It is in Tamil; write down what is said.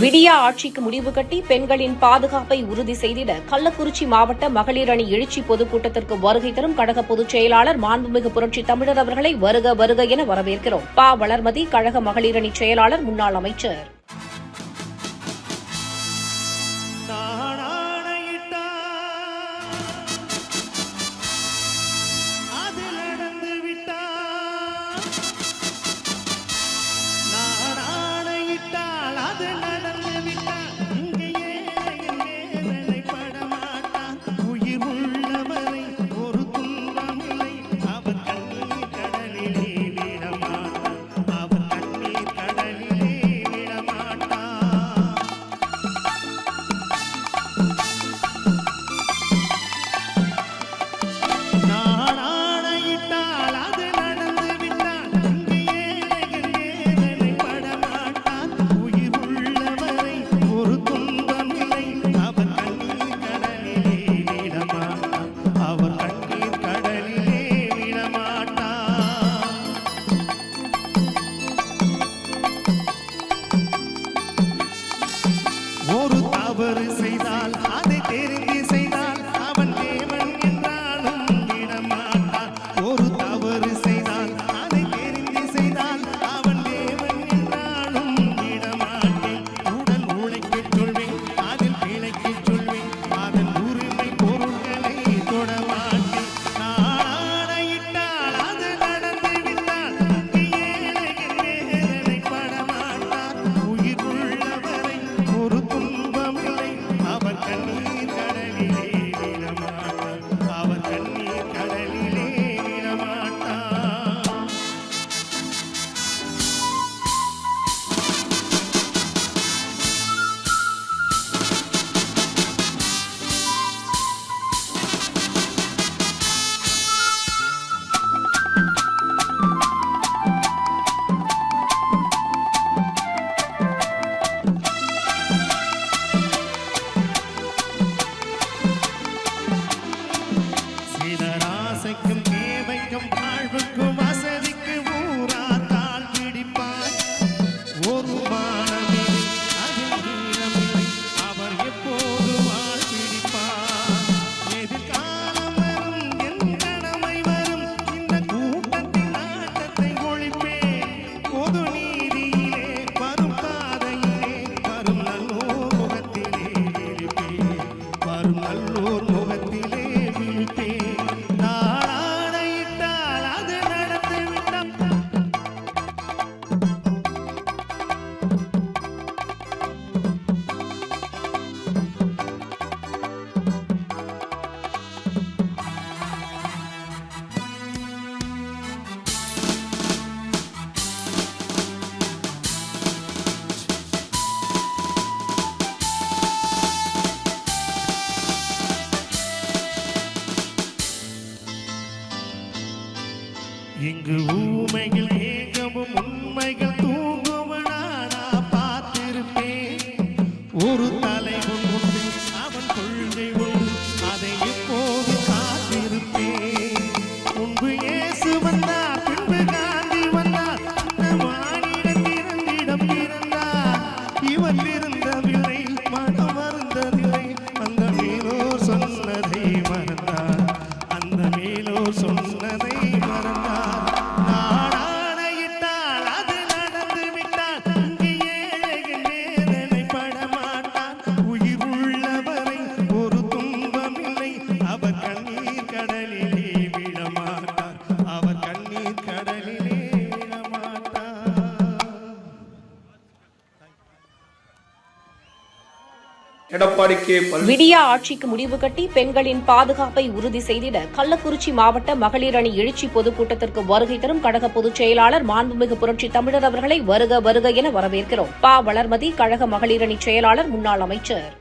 விடியா ஆட்சிக்கு முடிவு கட்டி பெண்களின் பாதுகாப்பை உறுதி செய்திட கள்ளக்குறிச்சி மாவட்ட மகளிர் அணி எழுச்சி பொதுக்கூட்டத்திற்கு வருகை தரும் கழக பொதுச் செயலாளர் மாண்புமிகு புரட்சி தமிழர் அவர்களை வருக வருக என வரவேற்கிறோம். பா. வளர்மதி கழக மகளிர் அணி செயலாளர் முன்னாள் அமைச்சர். தவறு செய்தால் अब இங்கு ஊமைகள் ஏகமும் உண்மைகள் எடப்பாடி விடியா ஆட்சிக்கு முடிவு கட்டி பெண்களின் பாதுகாப்பை உறுதி செய்திட கள்ளக்குறிச்சி மாவட்ட மகளிர் அணி எழுச்சி பொதுக்கூட்டத்திற்கு வருகை தரும் கழக பொதுச் செயலாளர் மாண்புமிகு புரட்சி தமிழர் அவர்களை வருக வருக என வரவேற்கிறோம். பா. வளர்மதி கழக மகளிரணி செயலாளர் முன்னாள் அமைச்சர்.